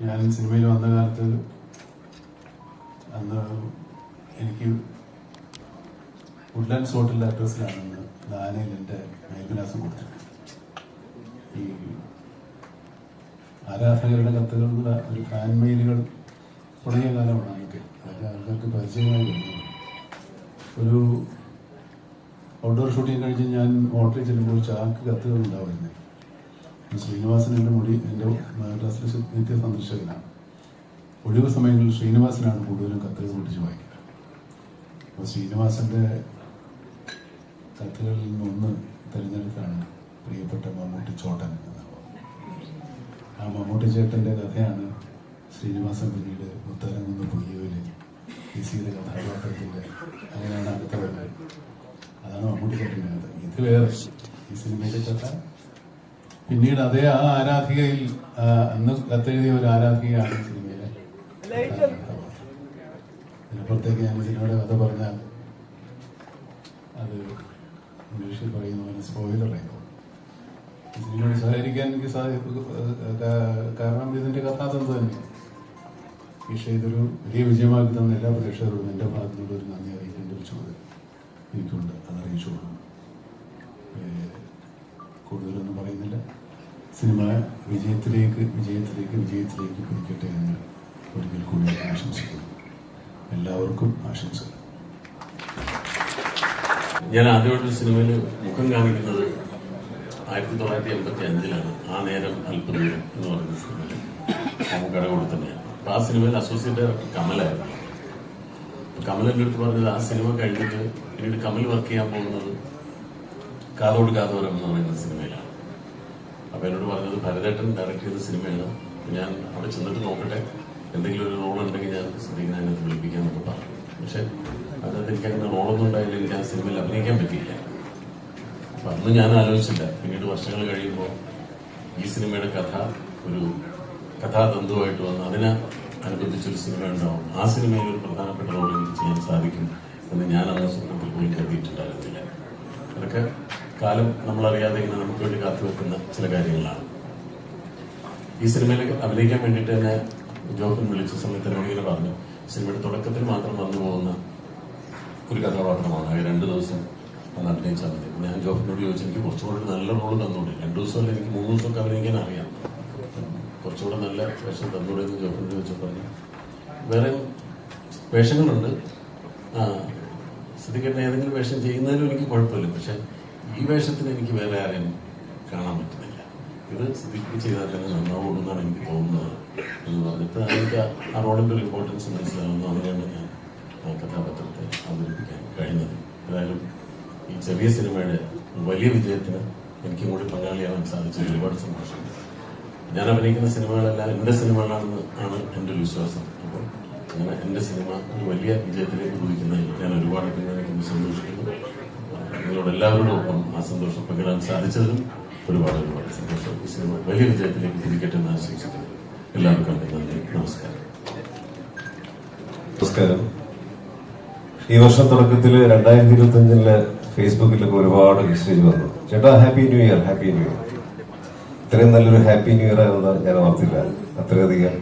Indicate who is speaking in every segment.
Speaker 1: ഞാൻ സിനിമയിൽ വന്ന കാലത്ത് അന്ന് എനിക്ക് വുഡ്ലാൻഡ്സ് ഹോട്ടലിന്റെ അഡ്രസ്സിലാണ് അന്ന് ദാനയിൽ എന്റെ മേൽവിലാസം കൊടുത്തിട്ടുണ്ട് ഈ ആരാധകരുടെ കത്തുകൾ ഒരു ഫാൻ മെയിലുകൾ തുടങ്ങിയ കാലമാണ് അന്നൊക്കെ. അതൊക്കെ ആൾക്കാർക്ക് പരിചയമായി വരുന്നത് ഒരു ഔട്ട്ഡോർ ഷൂട്ടിങ് കഴിഞ്ഞ് ഞാൻ ഹോട്ടലിൽ ചെല്ലുമ്പോൾ ചാക്ക് കത്തുകൾ ഉണ്ടാവുന്നത് ശ്രീനിവാസൻ എന്റെ മുടി എന്റെ ക്ലാസ്സിലെ നിത്യ സന്ദർശകനാണ്. ഒഴിവ് സമയങ്ങളിൽ ശ്രീനിവാസനാണ് കൂടുതലും കത്തുകൾ പൊട്ടിച്ച് വായിക്കുക. അപ്പോൾ ശ്രീനിവാസന്റെ കത്തുകളിൽ നിന്നൊന്ന് തിരഞ്ഞെടുത്താണ് പ്രിയപ്പെട്ട മമ്മൂട്ടി ചോട്ടൻ ആ മമ്മൂട്ടി ചേട്ടന്റെ കഥയാണ് ശ്രീനിവാസൻ പിന്നീട് മുത്തരങ്ങുന്ന പൊയ്യവിൽ ഇസിയുടെ കഥാപാത്രത്തിന്റെ അങ്ങനെയാണ് അടുത്ത വരുന്നത്. അതാണ് മമ്മൂട്ടി ചേട്ടന്റെ കഥ. ഇത് വേറെ. ഈ സിനിമയിലെ കഥ പിന്നീട് അതേ ആ ആരാധികയിൽ അന്ന് കത്തെഴുതിയ ഒരു ആരാധികയാണ് സിനിമയിലെ. അതിനപ്പുറത്തേക്ക് ഞാൻ സിനിമയുടെ കഥ പറഞ്ഞാൽ അത് ഇംഗ്ലീഷിൽ പറയുന്ന പോലെ സ്പോയിലർ ആയിപ്പോൾ ഇതിനോട് സഹകരിക്കാൻ എനിക്ക് കാരണം ഇതിന്റെ കഥാതന്ത് തന്നെയാണ് പക്ഷേ ഇതൊരു വലിയ വിജയമാക്കി തന്ന എല്ലാ പ്രേക്ഷകരോടും എന്റെ ഭാഗത്തുനിന്നുള്ള ഒരു നന്ദി അറിയിക്കേണ്ട ഒരു ചുമതല എനിക്കുണ്ട്. അത് അറിയിച്ചു കൂടുതലൊന്നും പറയുന്നില്ല. സിനിമ വിജയത്തിലേക്ക് വിജയത്തിലേക്ക് വിജയത്തിലേക്ക് പിടിക്കട്ടെ എന്ന് ഒരിക്കൽ കൂടി ആശംസിക്കുന്നു. എല്ലാവർക്കും ആശംസകൾ.
Speaker 2: ഞാൻ ആദ്യമായിട്ട് സിനിമയിൽ മുഖം കാണിക്കുന്നത് ആയിരത്തി തൊള്ളായിരത്തി എൺപത്തി അഞ്ചിലാണ് ആ നേരം അല്പദൂരം എന്ന് പറയുന്ന സിനിമയിൽ നമുക്കട കൂടെ തന്നെയാണ് അപ്പം ആ സിനിമയിൽ അസോസിയേറ്റ് ഡയറക്ടർ കമലായിരുന്നു. കമലിന്റെ അടുത്ത് പറഞ്ഞത് ആ സിനിമ കഴിഞ്ഞിട്ട് പിന്നീട് കമൽ വർക്ക് ചെയ്യാൻ പോകുന്നത് കാതോട് കാതോരം എന്ന് പറയുന്ന സിനിമയിലാണ്. അപ്പൊ എന്നോട് പറഞ്ഞത് ഭരതേട്ടൻ ഡയറക്ട് ചെയ്ത സിനിമയാണ്. ഞാൻ അവിടെ ചെന്നിട്ട് നോക്കട്ടെ എന്തെങ്കിലും ഒരു റോൾ ഉണ്ടെങ്കിൽ ഞാൻ ശ്രദ്ധിക്കുന്ന അതിനകത്ത് വിളിപ്പിക്കാന്നൊക്കെ പറഞ്ഞു. പക്ഷെ അതിനകത്ത് എനിക്ക് അങ്ങനെ റോളൊന്നും ഉണ്ടായില്ല എനിക്ക് ആ സിനിമയിൽ അഭിനയിക്കാൻ പറ്റിയില്ല. അപ്പൊ അന്ന് ഞാൻ ആലോചിച്ചില്ല. പിന്നീട് വർഷങ്ങൾ കഴിയുമ്പോൾ ഈ സിനിമയുടെ കഥ ഒരു കഥാതന്തുവായിട്ട് വന്ന് അതിനെ അനുബന്ധിച്ചൊരു സിനിമ ഉണ്ടാവും. ആ സിനിമയിൽ ഒരു പ്രധാനപ്പെട്ട റോൾ എനിക്ക് ചെയ്യാൻ സാധിക്കും എന്ന് ഞാൻ അന്ന് സ്വപ്നത്തിൽ പോലും കരുതിയിട്ടുണ്ടായിരുന്നില്ല. അതൊക്കെ കാലം നമ്മളറിയാതെ ഇങ്ങനെ നമുക്ക് വേണ്ടി കാത്തുവെക്കുന്ന ചില കാര്യങ്ങളാണ്. ഈ സിനിമയിൽ അഭിനയിക്കാൻ വേണ്ടിയിട്ട് തന്നെ ജോഫിൻ വിളിച്ച സമയത്ത് എന്നോട് ഇങ്ങനെ പറഞ്ഞു. സിനിമയുടെ തുടക്കത്തിൽ മാത്രം വന്നു പോകുന്ന ഒരു കഥാപാത്രമാണ്. അത് രണ്ട് ദിവസം വന്ന് അഭിനയിച്ചാൽ മതി. ഞാൻ ജോഫിനോട് ചോദിച്ചു എനിക്ക് കുറച്ചുകൂടി നല്ല റോൾ തന്നൂടെ? രണ്ട് ദിവസമല്ല എനിക്ക് മൂന്ന് ദിവസമൊക്കെ അഭിനയിക്കാൻ അറിയാം. കുറച്ചുകൂടെ നല്ല വേഷം തന്നൂടെ എന്ന് ജോഫിനോട് ചോദിച്ചു പറഞ്ഞു. വേറെ വേഷങ്ങളുണ്ട്. സ്ഥിതിക്കട്ടെ ഏതെങ്കിലും വേഷം ചെയ്യുന്നതിലും എനിക്ക് കുഴപ്പമില്ല. പക്ഷെ ഈ വേഷത്തിന് എനിക്ക് വേറെ ആരെയും കാണാൻ പറ്റുന്നില്ല. ഇത് സിദ്ധിക്ക് ചെയ്താൽ തന്നെ നന്നാവും എന്നാണ് എനിക്ക് തോന്നുന്നത് എന്ന് പറഞ്ഞിട്ട് അതിന്റെ ആ- റോളിന്റെ ഒരു ഇമ്പോർട്ടൻസ് മനസ്സിലാവുന്നു. അങ്ങനെയാണ് ഞാൻ കഥാപാത്രത്തെ അവതരിപ്പിക്കാൻ കഴിഞ്ഞത്. ഏതായാലും ഈ ചെറിയ സിനിമയുടെ വലിയ വിജയത്തിന് എനിക്ക് കൂടി പങ്കാളിയാവാൻ സാധിച്ചതിൽ ഒരുപാട് സന്തോഷമുണ്ട് ഞാൻ അഭിനയിക്കുന്ന സിനിമകളെല്ലാം എന്റെ സിനിമകളാണെന്ന് ആണ് എന്റെ ഒരു വിശ്വാസം. അപ്പോൾ അങ്ങനെ എന്റെ സിനിമ ഒരു വലിയ വിജയത്തിലേക്ക് കുതിക്കുന്നതിൽ ഞാൻ ഒരുപാട് പിന്തുണയ്ക്കുന്നു സന്തോഷിക്കുന്നു. നിങ്ങളോട് എല്ലാവരോടും ഒപ്പം ആ സന്തോഷം പങ്കിടാൻ സാധിച്ചതിലും ഒരുപാട് ഒരുപാട് സന്തോഷം. ഈ സിനിമ വലിയ വിജയത്തിലേക്ക് തിരിക്കട്ടെ എന്ന് ആശംസിക്കുന്നു. എല്ലാവർക്കും നന്ദി നമസ്കാരം.
Speaker 3: നമസ്കാരം. ഈ വർഷം തുടക്കത്തിൽ രണ്ടായിരത്തി ഇരുപത്തി അഞ്ചിൽ ഫേസ്ബുക്കിലൊക്കെ ഒരുപാട് മെസ്സേജ് വന്നു. ചേട്ടാ happy new year happy new year. ഇത്രയും നല്ലൊരു ഹാപ്പി ന്യൂ ഇയർ എന്ന് ഞാൻ ഓർത്തില്ല. അത്രയധികം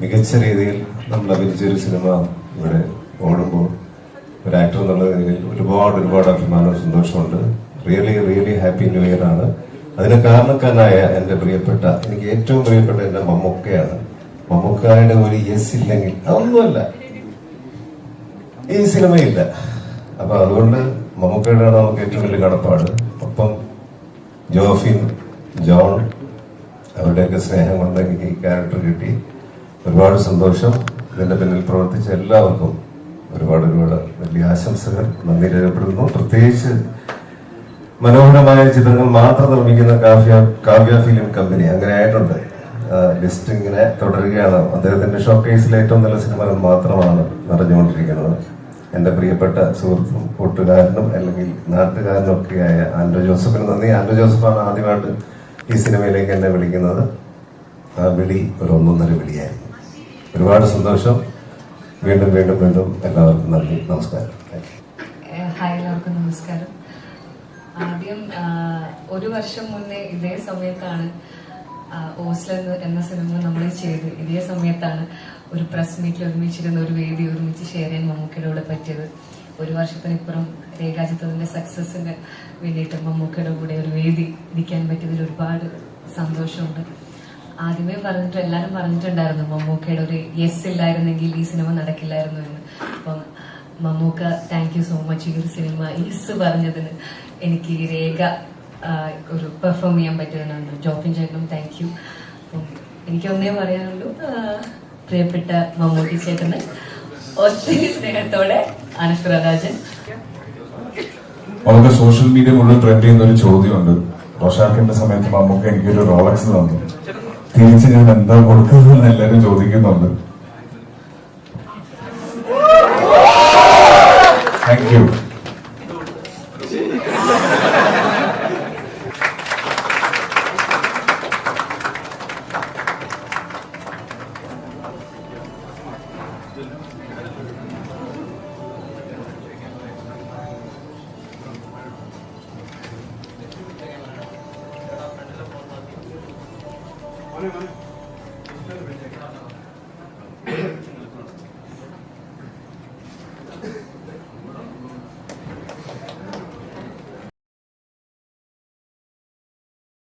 Speaker 3: മികച്ച രീതിയിൽ നമ്മൾ അഭിനയിച്ചൊരു സിനിമ ഇവിടെ എന്നുള്ള ഒരുപാട് ഒരുപാട് അഭിമാനവും സന്തോഷമുണ്ട്. Really really happy new year ആണ്. അതിന് കാരണക്കാരനായ എന്റെ പ്രിയപ്പെട്ട എനിക്ക് ഏറ്റവും പ്രിയപ്പെട്ട എന്റെ മമ്മൂക്കയാണ്. മമ്മൂക്കായുടെ ഒരു യെസ് ഇല്ലെങ്കിൽ അതൊന്നുമല്ല. ഈ സിനിമയില്ല. അപ്പൊ അതുകൊണ്ട് മമ്മൂക്കയുടെ നമുക്ക് ഏറ്റവും വലിയ കടപ്പാട്. ഒപ്പം ജോഫിൻ ജോൺ അവരുടെയൊക്കെ സ്നേഹം കൊണ്ട് എനിക്ക് ഈ ക്യാരക്ടർ കിട്ടി. ഒരുപാട് സന്തോഷം. ഇതിന്റെ പിന്നിൽ പ്രവർത്തിച്ച എല്ലാവർക്കും ഒരുപാട് ഒരുപാട് വലിയ ആശംസകൾ. നന്ദി രേഖപ്പെടുത്തുന്നു. പ്രത്യേകിച്ച് മനോഹരമായ ചിത്രങ്ങൾ മാത്രം നിർമ്മിക്കുന്ന കാവ്യ കാവ്യ ഫിലിം കമ്പനി അങ്ങനെ ആയിട്ടുണ്ട്. ലിസ്റ്റ് ഇങ്ങനെ തുടരുകയാണ്. അദ്ദേഹത്തിന്റെ ഷോ കേസിലെ ഏറ്റവും നല്ല സിനിമകൾ മാത്രമാണ് നിറഞ്ഞുകൊണ്ടിരിക്കുന്നത് എന്റെ പ്രിയപ്പെട്ട സുഹൃത്തും കൂട്ടുകാരനും അല്ലെങ്കിൽ നാട്ടുകാരനും ഒക്കെയായ ആൻഡ്രോ ജോസഫിന് നന്ദി. ആൻഡ്രോ ജോസഫാണ് ആദ്യമായിട്ട് ഈ സിനിമയിലേക്ക് എന്നെ വിളിക്കുന്നത്. ആ വിളി ഒരു ഒന്നൊന്നര വിളിയായിരുന്നു. ഒരുപാട് സന്തോഷം. വീണ്ടും വീണ്ടും വീണ്ടും എല്ലാവർക്കും നന്ദി. നമസ്കാരം.
Speaker 4: ഹായ് എല്ലാവർക്കും നമസ്കാരം. ആദ്യം ഒരു വർഷം മുന്നേ ഇതേ സമയത്താണ് ഓസ്ല എന്ന സിനിമ നമ്മൾ ചെയ്ത്. ഇതേ സമയത്താണ് ഒരു പ്രസ് മീറ്റിൽ ഒരുമിച്ചിരുന്ന ഒരു വേദി ഒരുമിച്ച് ഷെയർ ചെയ്യാൻ മമ്മൂക്കയുടെ പറ്റിയത്. ഒരു വർഷത്തിനിപ്പുറം രേഖാചിത്രത്തിന്റെ സക്സസിന് വേണ്ടിയിട്ട് മമ്മൂക്കയുടെ കൂടെ ഒരു വേദി ഇരിക്കാൻ പറ്റിയതിൽ ഒരുപാട് സന്തോഷമുണ്ട്. ആദ്യമേ പറഞ്ഞിട്ട് എല്ലാരും പറഞ്ഞിട്ടുണ്ടായിരുന്നു മമ്മൂക്കയുടെ ഒരു യെസ് ഇല്ലായിരുന്നെങ്കിൽ ഈ സിനിമ നടക്കില്ലായിരുന്നു എന്ന്. അപ്പം Mammookka thank you so much ഈ ഒരു സിനിമ യെസ് പറഞ്ഞതിന് എനിക്ക് രേഖ ഒരു പെർഫോം ചെയ്യാൻ പറ്റിയതിനാണ് ജോഫിൻ ചേട്ടനും താങ്ക് യു അപ്പം എനിക്ക് ഒന്നേ പറയാനുള്ളൂ. പ്രിയപ്പെട്ട മമ്മൂട്ടി ചേട്ടന് ഒത്തിരി സ്നേഹത്തോടെ അനശ്വര രാജൻ
Speaker 5: സോഷ്യൽ മീഡിയ മുഴുവൻ ട്രെൻഡ് ചെയ്യുന്ന ഒരു ചോദ്യമുണ്ട്. റോഷാക്കിന്റെ സമയത്ത് മമ്മൂക്ക എനിക്കൊരു റോളക്സ് തന്നു. തിരിച്ച് ഞാൻ എന്താ കൊടുക്കുന്നതെന്ന് എല്ലാരും ചോദിക്കുന്നുണ്ട് thank you Thank you. ¿vale?